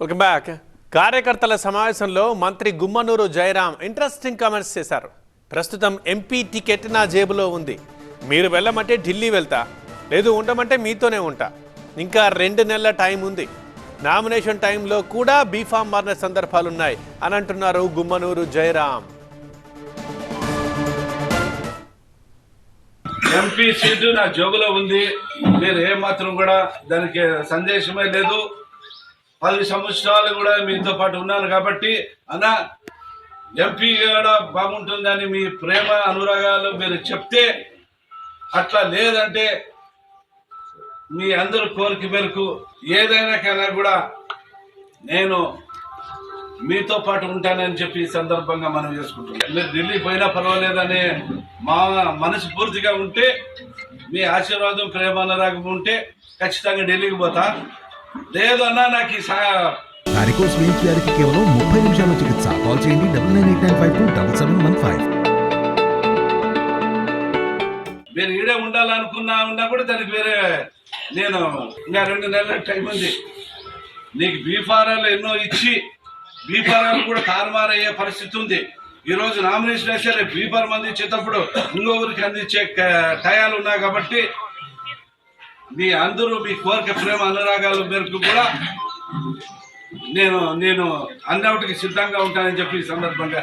Welcome back కార్యకర్తల సమావేశంలో మంత్రి గుమ్మనూరు జయరాం ఇంట్రెస్టింగ్ కామెంట్స్ చేశారు. ప్రస్తుతం ఎంపీ టికెట్ నా జేబులో ఉంది. మీరు వెళ్ళమంటే ఢిల్లీ వెళ్తా. లేదు ఉండమంటే మీతోనే ఉంటా. ఇంకా రెండు నెలల టైం ఉంది. నామినేషన్ టైంలో కూడా బీఫామ్ మారిన సందర్భాలున్నాయి అని అంటున్నారు గుమ్మనూరు జయరాం. ఎంపీ సీటు నా జోబులో ఉంది. మీరు ఏమాత్రం మాత్రం కూడా దానికి సందేశమే లేదు. పది సంవత్సరాలు కూడా మీతో పాటు ఉన్నాను కాబట్టి అన్న ఎంపీ కూడా బాగుంటుందని మీ ప్రేమ అనురాగాలు మీరు చెప్తే అట్లా లేదంటే మీ అందరి కోరిక మేరకు ఏదైనా కన్నా కూడా నేను మీతో పాటు ఉంటానని చెప్పి ఈ సందర్భంగా మనం చేసుకుంటున్నాం. మీరు ఢిల్లీ పోయినా పర్వాలేదనే మా మనసు పూర్తిగా ఉంటే మీ ఆశీర్వాదం ప్రేమ అనురాగం ఉంటే ఖచ్చితంగా ఢిల్లీకి పోతా. లేదు అన్నా నాకు ఈ వారికోస్ వ్యాధికి కేవలం ముప్పై నిమిషాల చికిత్స. కాల్ చేయండి double nine eight nine five two double seven one five. మీరు ఈడే ఉండాలనుకున్నా ఉన్నా కూడా దానికి వేరే నేను ఇంకా రెండు నెలల టైం ఉంది. నీకు బీఫారాలు ఎన్నో ఇచ్చి బీఫారాలు కూడా తారుమారయ్యే పరిస్థితి ఉంది. ఈ రోజు నామినేషన్ వేస్తే రేపు బీఫారం అందించేటప్పుడు ఇంకొకరికి అందించే టయాలు ఉన్నాయి కాబట్టి మీ అందరూ మీ కోరిక ప్రేమ అనురాగాల మేరకు కూడా నేను నేను అందరికి సిద్ధంగా ఉంటానని చెప్పి ఈ సందర్భంగా